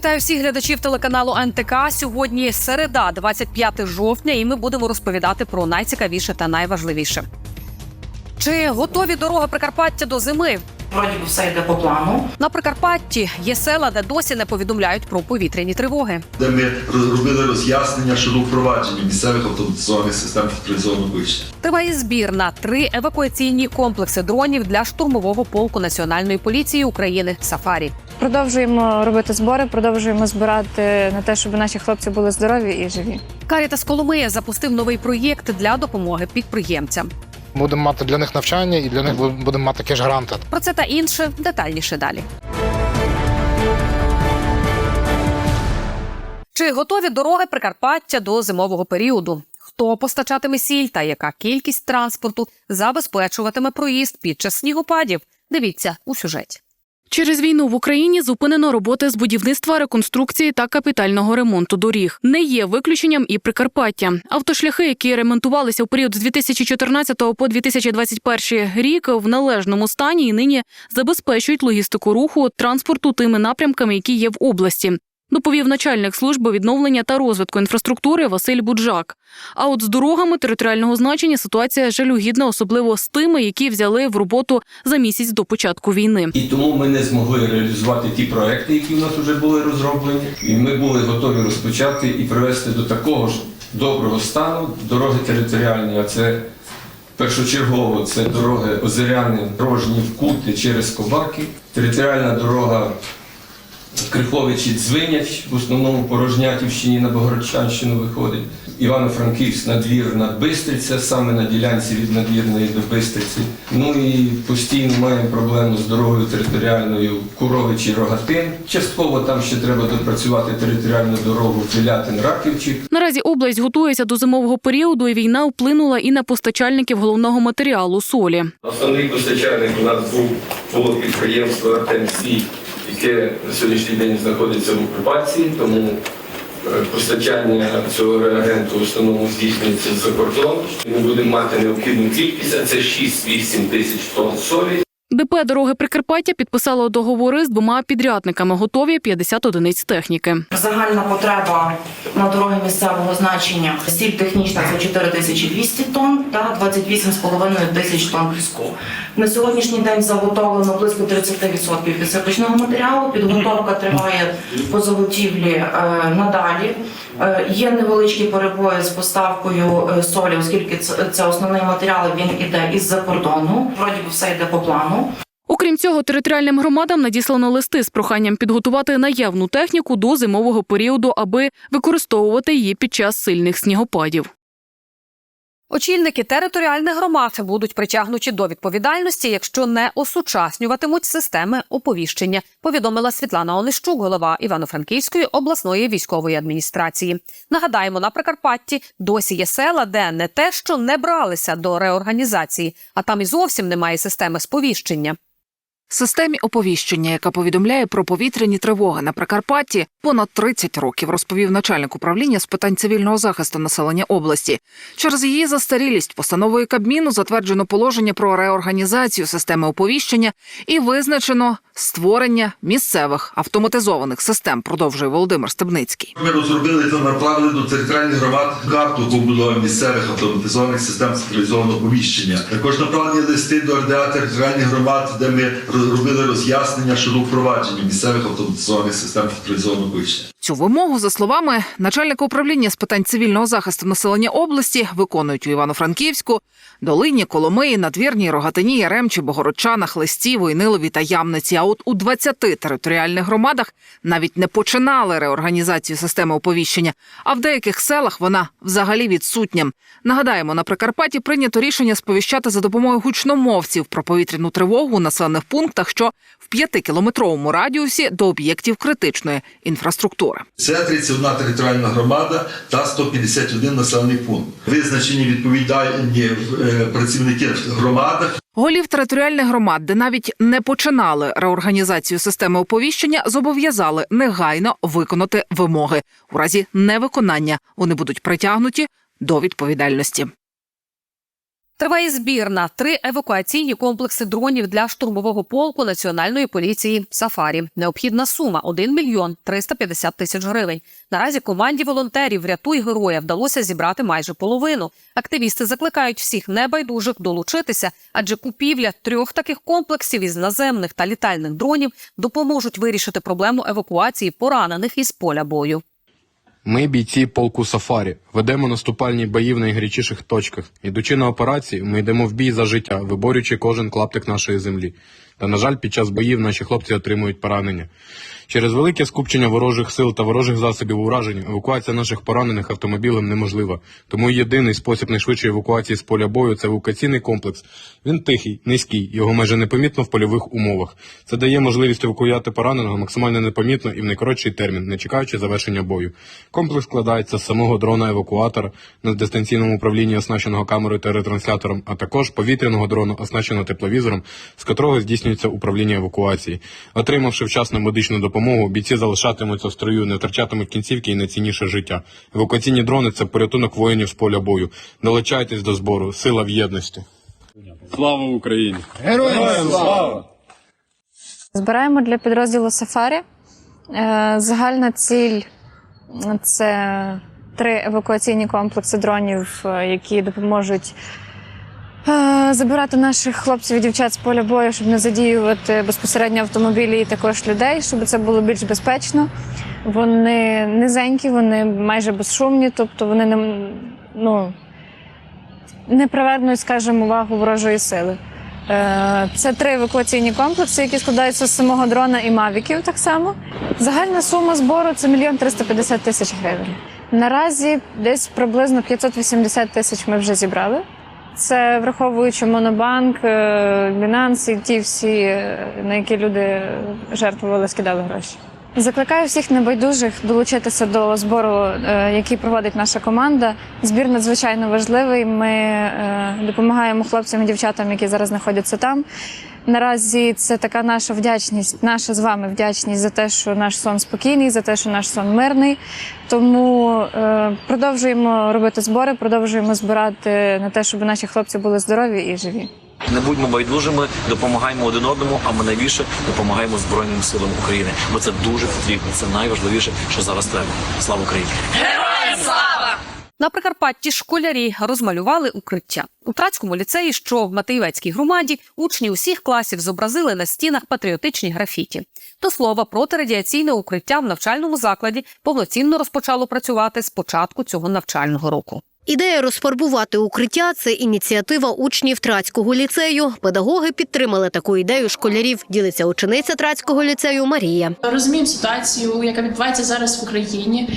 Вітаю всіх глядачів телеканалу НТК. Сьогодні середа, 25 жовтня, і ми будемо розповідати про найцікавіше та найважливіше. Чи готові дороги Прикарпаття до зими? Вроді би все йде по плану. На Прикарпатті є села, де досі не повідомляють про повітряні тривоги. де ми робили роз'яснення щодо впровадження місцевих автоматизованих систем централізованого вищення. Триває збір на три евакуаційні комплекси дронів для штурмового полку Національної поліції України Сафарі. Продовжуємо робити збори, продовжуємо збирати на те, щоб наші хлопці були здорові і живі. Карітас Коломия запустив новий проєкт для допомоги підприємцям. Будемо мати для них навчання і для них будемо мати кеш-гранти. Про це та інше детальніше далі. Чи готові дороги Прикарпаття до зимового періоду? Хто постачатиме сіль та яка кількість транспорту забезпечуватиме проїзд під час снігопадів? Дивіться у сюжеті. Через війну в Україні зупинено роботи з будівництва, реконструкції та капітального ремонту доріг. Не є виключенням і Прикарпаття. Автошляхи, які ремонтувалися у період з 2014 по 2021 рік, в належному стані і нині забезпечують логістику руху транспорту тими напрямками, які є в області. Доповів начальник служби відновлення та розвитку інфраструктури Василь Буджак. А от з дорогами територіального значення ситуація жалюгідна, особливо з тими, які взяли в роботу за місяць до початку війни. І тому ми не змогли реалізувати ті проекти, які в нас вже були розроблені. І ми були готові розпочати і привести до такого ж доброго стану дороги територіальні. А це першочергово це дороги Озеряни, Рожнів, Кути через Кобаки, територіальна дорога Криховичі Дзвиняч, в основному по Рожнятівщині на Богородчанщину виходить. Івано-Франківськ надвір Надбистриця, саме на ділянці від надвірної до Бистриці. Ну і постійно маємо проблему з дорогою територіальною Куровичі Рогатин. Частково там ще треба допрацювати територіальну дорогу Філятин Раківчик. Наразі область готується до зимового періоду, і війна вплинула і на постачальників головного матеріалу солі. Основний постачальник у нас був було підприємство Артем Свій, яке на сьогоднішній день знаходиться в окупації, тому е, постачання цього реагенту в основному здійснюється з-за кордон. Ми будемо мати необхідну кількість, а це 6-8 тисяч тонн солі. ДП дороги Прикарпаття підписало договори з двома підрядниками. Готові 50 одиниць техніки. Загальна потреба на дороги місцевого значення сіль технічна це 4200 тонн та 28,5 тисяч тонн піску. На сьогоднішній день заготовлено близько 30% підсипочного матеріалу. Підготовка триває по заготівлі е, надалі. Е, є невеличкі перебої з поставкою е, солі, оскільки це, основний матеріал, він іде із-за кордону. Вроді все йде по плану. Окрім цього, територіальним громадам надіслано листи з проханням підготувати наявну техніку до зимового періоду, аби використовувати її під час сильних снігопадів. Очільники територіальних громад будуть притягнуті до відповідальності, якщо не осучаснюватимуть системи оповіщення. Повідомила Світлана Онищук, голова Івано-Франківської обласної військової адміністрації. Нагадаємо, на Прикарпатті досі є села, де не те, що не бралися до реорганізації, а там і зовсім немає системи сповіщення. Системі оповіщення, яка повідомляє про повітряні тривоги на Прикарпатті, понад 30 років, розповів начальник управління з питань цивільного захисту населення області. Через її застарілість постановою Кабміну затверджено положення про реорганізацію системи оповіщення і визначено створення місцевих автоматизованих систем. Продовжує Володимир Стебницький. Ми розробили та направили до територіальних громад карту побудови місцевих автоматизованих систем централізованого повіщення. Також направлені листи до РДА територіальних громад, де ми робили роз'яснення щодо впровадження місцевих автоматизованих систем централізованого повіщення. Цю вимогу, за словами начальника управління з питань цивільного захисту населення області, виконують у Івано-Франківську, Долині, Коломиї, Надвірній, Рогатині, Яремчі, Богородчанах, Листі, Войнилові та Ямниці. А от у 20 територіальних громадах навіть не починали реорганізацію системи оповіщення, а в деяких селах вона взагалі відсутня. Нагадаємо, на Прикарпатті прийнято рішення сповіщати за допомогою гучномовців про повітряну тривогу у населених пунктах, що п'ятикілометровому радіусі до об'єктів критичної інфраструктури. Це 31 територіальна громада та 151 населений пункт. Визначені відповідальні е, працівники в громадах Голів територіальних громад, де навіть не починали реорганізацію системи оповіщення, зобов'язали негайно виконати вимоги. У разі невиконання вони будуть притягнуті до відповідальності. Триває збір на три евакуаційні комплекси дронів для штурмового полку національної поліції Сафарі. Необхідна сума 1 мільйон 350 тисяч гривень. Наразі команді волонтерів «Рятуй героя» вдалося зібрати майже половину. Активісти закликають всіх небайдужих долучитися, адже купівля трьох таких комплексів із наземних та літальних дронів допоможуть вирішити проблему евакуації поранених із поля бою. Ми, бійці полку Сафарі, ведемо наступальні бої в найгарячіших точках. Ідучи на операції, ми йдемо в бій за життя, виборюючи кожен клаптик нашої землі. Та, на жаль, під час боїв наші хлопці отримують поранення. Через велике скупчення ворожих сил та ворожих засобів ураження евакуація наших поранених автомобілем неможлива. Тому єдиний спосіб найшвидшої евакуації з поля бою це евакуаційний комплекс. Він тихий, низький, його майже непомітно в польових умовах. Це дає можливість евакуювати пораненого максимально непомітно і в найкоротший термін, не чекаючи завершення бою. Комплекс складається з самого дрона-евакуатора на дистанційному управлінні, оснащеного камерою та ретранслятором, а також повітряного дрону, оснащеного тепловізором, з котрого здійснюється управління евакуації. Отримавши вчасну медичну допомогу, бійці залишатимуться в строю, не втрачатимуть кінцівки і найцінніше життя. Евакуаційні дрони це порятунок воїнів з поля бою. Долучайтесь до збору. Сила в єдності. Слава Україні! Героям! Збираємо для підрозділу Сафарі. Е, Загальна ціль це три евакуаційні комплекси дронів, е, які допоможуть забирати наших хлопців і дівчат з поля бою, щоб не задіювати безпосередньо автомобілі і також людей, щоб це було більш безпечно. Вони низенькі, вони майже безшумні, тобто вони не, ну, не привернуть, скажімо, увагу ворожої сили. Е, Це три евакуаційні комплекси, які складаються з самого дрона і мавіків так само. Загальна сума збору це мільйон 350 тисяч гривень. Наразі десь приблизно 580 тисяч ми вже зібрали. Це враховуючи монобанк, е, Binance і ті всі, е, на які люди жертвували, скидали гроші. Закликаю всіх небайдужих долучитися до збору, е, який проводить наша команда. Збір надзвичайно важливий. Ми е, допомагаємо хлопцям і дівчатам, які зараз знаходяться там. Наразі це така наша вдячність, наша з вами вдячність за те, що наш сон спокійний, за те, що наш сон мирний. Тому е, продовжуємо робити збори, продовжуємо збирати на те, щоб наші хлопці були здорові і живі. Не будьмо байдужими, допомагаємо один одному, а ми найбільше допомагаємо Збройним силам України. Бо це дуже потрібно. Це найважливіше, що зараз треба. Слава Україні! На Прикарпатті школярі розмалювали укриття. У Трацькому ліцеї, що в Матеєвецькій громаді, учні усіх класів зобразили на стінах патріотичні графіті. До слова, протирадіаційне укриття в навчальному закладі повноцінно розпочало працювати з початку цього навчального року. Ідея розфарбувати укриття це ініціатива учнів Трацького ліцею. Педагоги підтримали таку ідею школярів. Ділиться учениця Трацького ліцею Марія. Розуміємо ситуацію, яка відбувається зараз в Україні.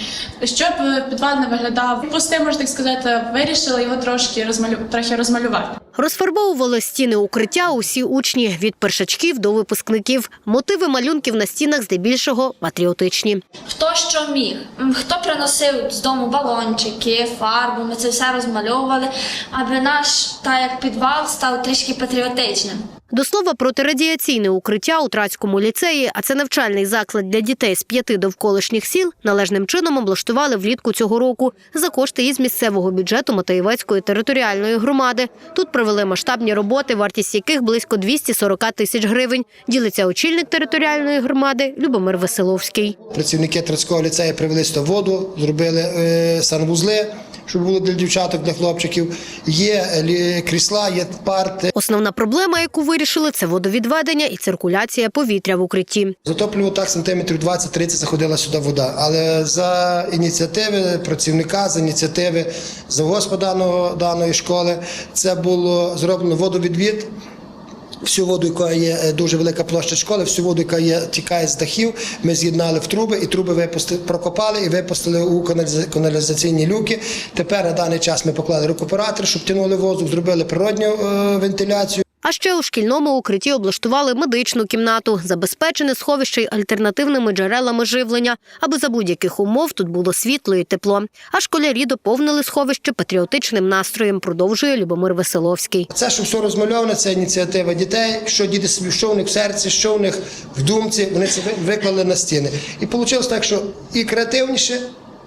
Щоб підвал не виглядав пусте можна так сказати, вирішили його трошки розмалю... трохи розмалювати. Розфарбовували стіни укриття усі учні від першачків до випускників. Мотиви малюнків на стінах здебільшого патріотичні. Хто що міг? Хто приносив з дому балончики, фарбу, ми це все розмальовували, аби наш та як підвал став трішки патріотичним. До слова, протирадіаційне укриття у Трацькому ліцеї, а це навчальний заклад для дітей з п'яти довколишніх сіл, належним чином облаштували влітку цього року за кошти із місцевого бюджету Матеєвецької територіальної громади. Тут провели масштабні роботи, вартість яких близько 240 тисяч гривень. Ділиться очільник територіальної громади Любомир Веселовський. Працівники Трацького ліцею привели сюди воду, зробили е, санвузли, щоб було для дівчаток, для хлопчиків. Є е, крісла, є парти. Основна проблема, яку вирішили, це водовідведення і циркуляція повітря в укритті. Затоплювало так сантиметрів 20-30 заходила сюди вода. Але за ініціативи працівника, за ініціативи завгоспа даного, даної школи, це було зроблено водовідвід. Всю воду, яка є е, дуже велика площа школи, всю воду, яка є, тікає з дахів, ми з'єднали в труби, і труби випустили, прокопали і випустили у каналізаційні люки. Тепер на даний час ми поклали рекуператор, щоб тянули воздух, зробили природню е, вентиляцію. А ще у шкільному укритті облаштували медичну кімнату, забезпечене сховище й альтернативними джерелами живлення, аби за будь-яких умов тут було світло і тепло. А школярі доповнили сховище патріотичним настроєм, продовжує Любомир Веселовський. Це, що все розмальоване, це ініціатива дітей, що діти собі, що в них в серці, що в них в думці, вони це виклали на стіни. І вийшло так, що і креативніше,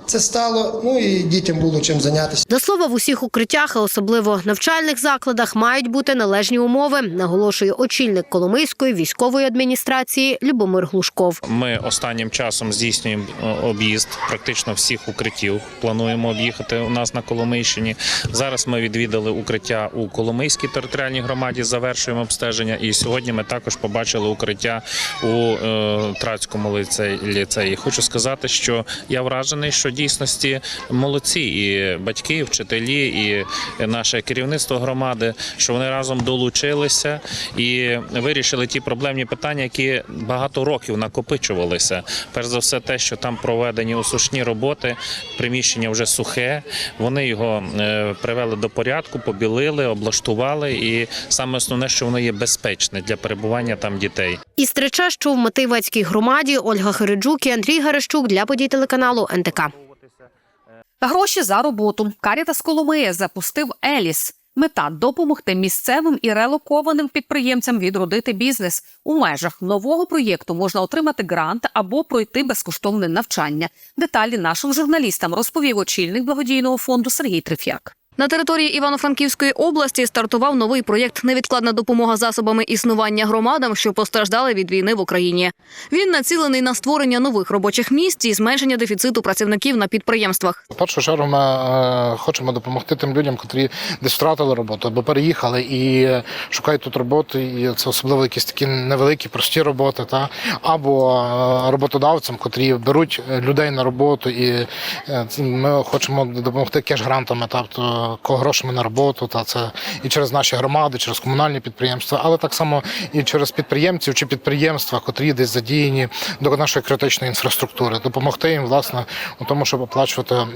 це стало. Ну і дітям було чим зайнятися. До слова, в усіх укриттях, а особливо навчальних закладах, мають бути належні умови, наголошує очільник Коломийської військової адміністрації Любомир Глушков. Ми останнім часом здійснюємо е, об'їзд практично всіх укриттів. Плануємо об'їхати у нас на Коломийщині. Зараз ми відвідали укриття у Коломийській територіальній громаді. Завершуємо обстеження. І сьогодні ми також побачили укриття у е, Трацькому ліцеї. ліцеї. Хочу сказати, що я вражений, що дійсності молодці і батьки, і вчителі, і наше керівництво громади, що вони разом долучилися і вирішили ті проблемні питання, які багато років накопичувалися. Перш за все, те, що там проведені осушні роботи, приміщення вже сухе. Вони його е, привели до порядку, побілили, облаштували, і саме основне, що воно є безпечне для перебування там дітей. Із Трича, що в Мативацькій громаді, Ольга Хириджук і Андрій Гарещук для подій телеканалу НТК. Гроші за роботу. Карітас Коломиє запустив Еліс. Мета допомогти місцевим і релокованим підприємцям відродити бізнес. У межах нового проєкту можна отримати грант або пройти безкоштовне навчання. Деталі нашим журналістам розповів очільник благодійного фонду Сергій Триф'як. На території Івано-Франківської області стартував новий проєкт Невідкладна допомога засобами існування громадам, що постраждали від війни в Україні. Він націлений на створення нових робочих місць і зменшення дефіциту працівників на підприємствах. В першу чергу ми е, хочемо допомогти тим людям, котрі десь втратили роботу або переїхали і шукають тут роботи. І це особливо якісь такі невеликі, прості роботи, та або е, роботодавцям, котрі беруть людей на роботу, і е, ми хочемо допомогти кеш-грантами, тобто грошами на роботу, та це і через наші громади, через комунальні підприємства, але так само і через підприємців чи підприємства, котрі десь задіяні до нашої критичної інфраструктури, допомогти їм власне у тому, щоб оплачувати е,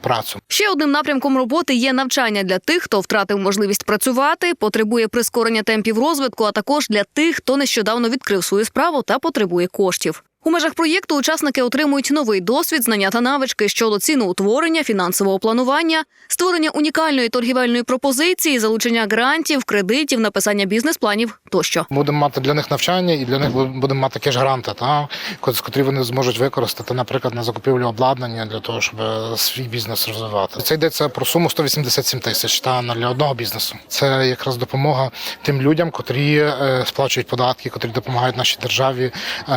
працю. Ще одним напрямком роботи є навчання для тих, хто втратив можливість працювати, потребує прискорення темпів розвитку, а також для тих, хто нещодавно відкрив свою справу та потребує коштів. У межах проєкту учасники отримують новий досвід, знання та навички щодо ціноутворення, фінансового планування, створення унікальної торгівельної пропозиції, залучення грантів, кредитів, написання бізнес-планів тощо. Будемо мати для них навчання, і для них будемо мати кеш-гранти, та з котрі вони зможуть використати, наприклад, на закупівлю обладнання для того, щоб е, свій бізнес розвивати. Це йдеться про суму 187 тисяч та для одного бізнесу. Це якраз допомога тим людям, котрі е, сплачують податки, котрі допомагають нашій державі е,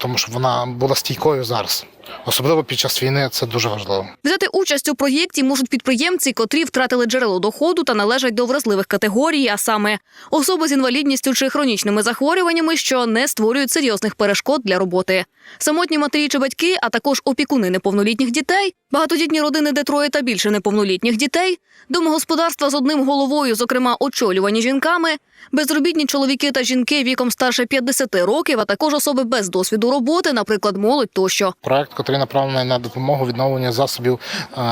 тому, щоб вона була стійкою зараз. Особливо під час війни це дуже важливо. Взяти участь у проєкті можуть підприємці, котрі втратили джерело доходу та належать до вразливих категорій, а саме особи з інвалідністю чи хронічними захворюваннями, що не створюють серйозних перешкод для роботи. Самотні матері чи батьки, а також опікуни неповнолітніх дітей, багатодітні родини, де троє та більше неповнолітніх дітей, домогосподарства з одним головою, зокрема очолювані жінками, безробітні чоловіки та жінки віком старше 50 років, а також особи без досвіду роботи, наприклад, молодь тощо. Проект, який направлений на допомогу відновлення засобів е,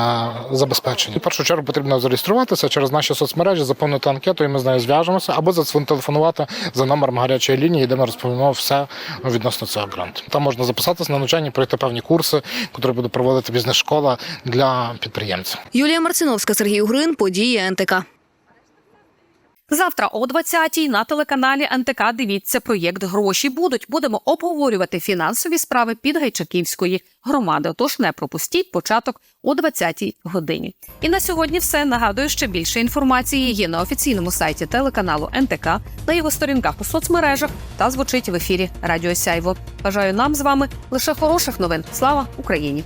забезпечення. В першу чергу потрібно зареєструватися через наші соцмережі, заповнити анкету, і ми з нею зв'яжемося, або зателефонувати за номером гарячої лінії, де ми розповімо все відносно цього гранту. Там можна записатися на навчання, пройти певні курси, які буде проводити бізнес-школа для підприємців. Юлія Марциновська, Сергій Угрин, події НТК. Завтра о 20-й на телеканалі НТК дивіться проєкт Гроші будуть. Будемо обговорювати фінансові справи Підгайчаківської громади. Тож не пропустіть початок о 20-й годині. І на сьогодні все. Нагадую, що більше інформації є на офіційному сайті телеканалу НТК, на його сторінках у соцмережах та звучить в ефірі Радіо Сяйво. Бажаю нам з вами лише хороших новин. Слава Україні!